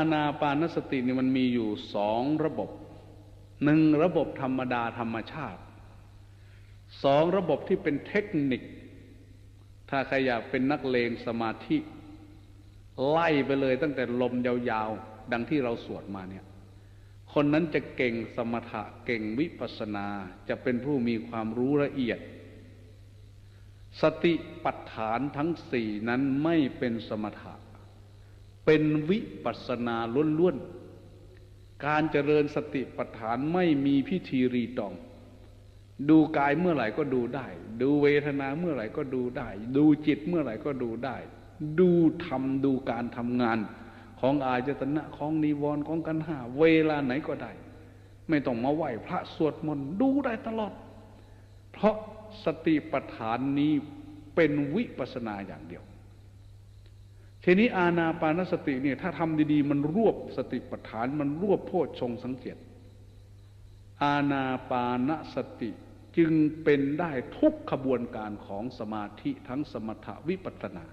อานาปานสตินี่มันมีอยู่สองระบบหนึ่งระบบธรรมดาธรรมชาติสองระบบที่เป็นเทคนิค ถ้าใครอยากเป็นนักเลงสมาธิ ไล่ไปเลยตั้งแต่ลมยาวๆ ดังที่เราสวดมาเนี่ย คนนั้นจะเก่งสมถะเก่งวิปัสสนา จะเป็นผู้มีความรู้ละเอียด สติปัฏฐานทั้งสี่นั้นไม่เป็นสมถะ เป็นวิปัสนาล้วนๆ การเจริญสติปัฏฐานไม่มีพิธีรีตอง ดูกายเมื่อไหร่ก็ดูได้ ดูเวทนาเมื่อไหร่ก็ดูได้ ดูจิตเมื่อไหร่ก็ดูได้ ดูธรรมดูการทำงาน ของอายตนะของนิวรณ์ของกันหาเวลาไหนก็ได้ ไม่ต้องมาไหวพระสวดมนต์ดูได้ตลอด เพราะสติปัฏฐานนี้เป็นวิปัสนาอย่างเดียว ทีนี้อาณาปานสติเนี่ยถ้าทำดีๆ มันรวบสติปัฏฐาน มันรวบโพชฌงสังเกตอาณาปานสติจึงเป็นได้ทุกขบวนการของสมาธิทั้งสมถวิปัสนา